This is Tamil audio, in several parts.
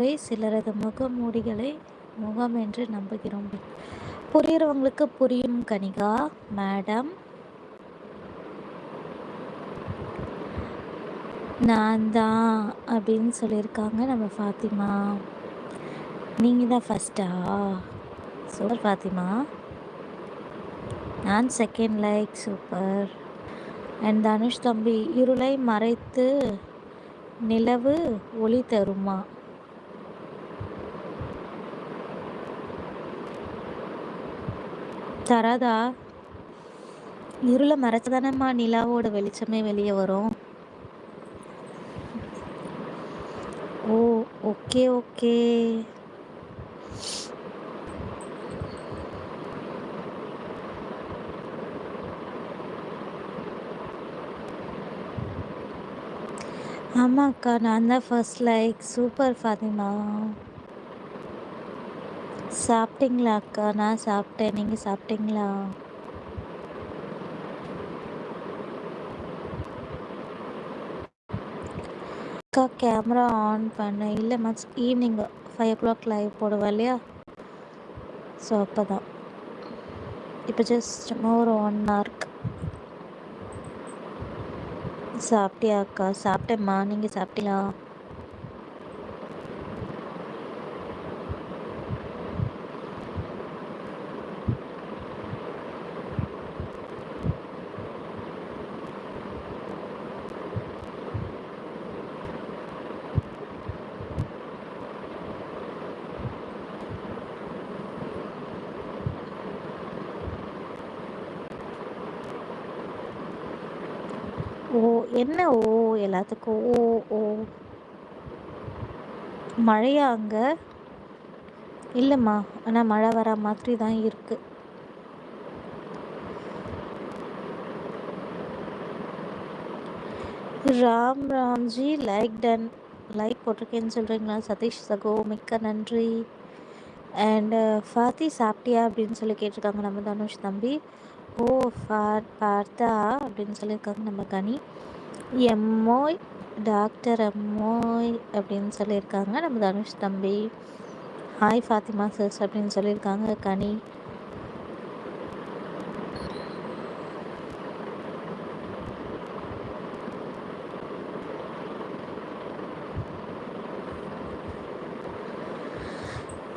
சிலரது முகமூடிகளை முகம் என்று நம்புகிறோம். புரியுறவங்களுக்கு புரியும் கனிகா மேடம். நான் தான் அப்படின்னு சொல்லியிருக்காங்க நம்ம ஃபாத்திமா. நீங்கள் தான் ஃபஸ்ட்டா சூப்பர் ஃபாத்திமா. நான் second like super and Dhanush தம்பி இருளை மறைத்து நிலவு ஒளி தருமா? தராதா? இருளை மறைச்சதானம்மா நிலாவோட வெளிச்சமே வெளியே வரும். Oh okay okay. ஆமாக்கா நான் தான் ஃபர்ஸ்ட் லைக் சூப்பர் ஃபாத்திமா. சாப்பிட்டீங்களா அக்கா? நான் சாப்பிட்டேன். நீங்கள் சாப்பிட்டீங்களா? அக்கா கேமரா ஆன் பண்ண. இல்லை much evening five o'clock live போடுவேன் இல்லையா? ஸோ அப்போ தான் இப்போ ஜஸ்ட் ஒரு ஒன் ஹவர்க் சாப்பிட்டியா அக்கா? சாப்பிட்டேம்மா. நீங்கள் சாப்பிட்டீங்களா? ஓ என்ன ஓ? எல்லாத்துக்கும் ஓ ஓ. மழையா அங்கே? இல்லைம்மா ஆனால் மழை வர மாதிரி தான் இருக்கு. Ram Ramji like done like போட்டிருக்கேன்னு சொல்கிறீங்களா சதீஷ் சகோ மிக்க நன்றி. அண்டு ஃபாத்தி uh, சாப்பிட்டியா? அப்படின்னு சொல்லி கேட்டிருக்காங்க நம்ம தனுஷ் தம்பி. ஓ ஃபா பார்த்தா அப்படின்னு சொல்லியிருக்காங்க நம்ம கனி. எம்மோய் டாக்டர் எம்மோய் அப்படின்னு சொல்லியிருக்காங்க நம்ம தனுஷ் தம்பி. ஹாய் ஃபாத்திமா சிஸ் அப்படின்னு சொல்லியிருக்காங்க கனி.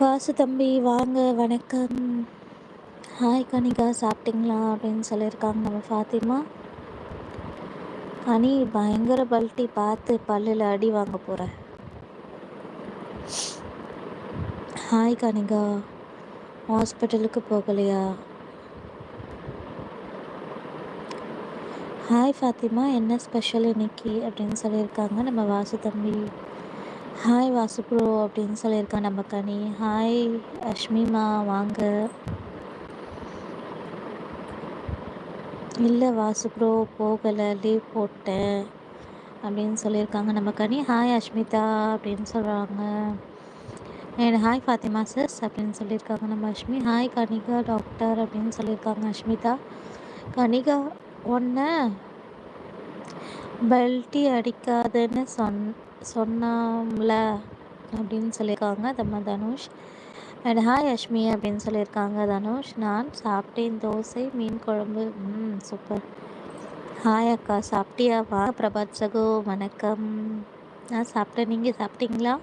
வாசு தம்பி வாங்க வணக்கம். ஹாய் கனிகா சாப்பிட்டீங்களா? அப்படின்னு சொல்லியிருக்காங்க நம்ம ஃபாத்திமா. கனி பயங்கர பல்ட்டி பார்த்து பல்லில் அடி வாங்க போகிறேன் ஹாய் கனிகா. ஹாஸ்பிட்டலுக்கு போகலையா? ஹாய் ஃபாத்திமா. என்ன ஸ்பெஷல் இன்னைக்கு? அப்படின்னு சொல்லியிருக்காங்க நம்ம வாசு தம்பி. ஹாய் வாசு ப்ரோ அப்படின்னு சொல்லியிருக்காங்க நம்ம கனி. ஹாய் அஷ்மிமா வாங்க. இல்லை வாசு ப்ரோ போகலை லீவ் போட்டேன் அப்படின்னு சொல்லியிருக்காங்க நம்ம கனி. ஹாய் அஷ்மிதா அப்படின்னு சொல்கிறாங்க அண்ட் ஹாய் ஃபாத்திமா சிஸ் அப்படின்னு சொல்லியிருக்காங்க நம்ம அஷ்மி ஹாய் கனிகா டாக்டர் அப்படின்னு சொல்லியிருக்காங்க அஷ்மிதா கனிகா ஒன்று பெல்ட்டி அடிக்காதுன்னு சொன் சொன்னாம்ல அப்படின்னு சொல்லியிருக்காங்க. தம்ம தனுஷ். அண்ட் ஹாய் அஷ்மி அப்படின்னு சொல்லியிருக்காங்க தனுஷ். நான் சாப்பிட்டேன் தோசை மீன் குழம்பு. ம் சூப்பர் ஹாய் அக்கா சாப்பிட்டியா? வா பிரபாத் சகோ வணக்கம். நான் சாப்பிட்டேன். நீங்கள் சாப்பிட்டீங்களா?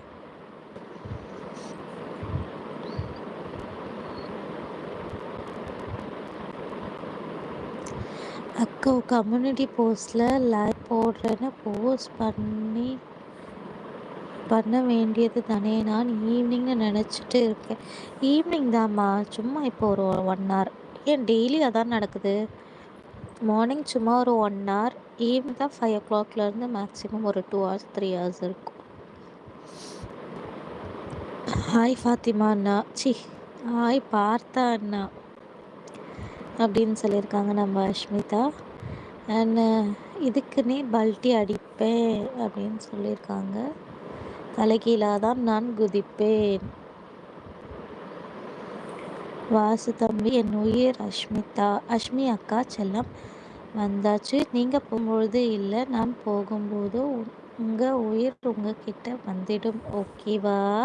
அக்கா கம்யூனிட்டி போஸ்டில் லைக் போடுறேன்னு போஸ்ட் பண்ணி பண்ண வேண்டியது தானே. நான் ஈவினிங்னு நினச்சிட்டு இருக்கேன். ஈவினிங் தாம்மா சும்மா இப்போ ஒரு ஒன் ஹவர் ஏன் டெய்லி அதான் நடக்குது? மார்னிங் சும்மா ஒரு ஒன் ஹவர் ஈவினிங் தான் ஃபைவ் ஓ கிளாக்லேருந்து மேக்ஸிமம் ஒரு டூ ஹவர்ஸ் த்ரீ ஹவர்ஸ் இருக்கும். ஹாய் ஃபாத்திமா அண்ணா. சி ஹாய் பார்த்தா அண்ணா. அப்படின்னு சொல்லியிருக்காங்க நம்ம அஷ்மிதா. அண்ட் இதுக்குன்னே பல்ட்டி அடிப்பேன் அப்படின்னு சொல்லியிருக்காங்க. தலைகீழாதான் நான் குதிப்பேன். வாசு தம்பி என் உயிர் அஷ்மிதா. அஷ்மி அக்கா செல்லம் வந்தாச்சு. நீங்கள் போகும்பொழுது இல்லை நான் போகும்போது உங்கள் உயிர் உங்ககிட்ட வந்துடும். ஓகேவா?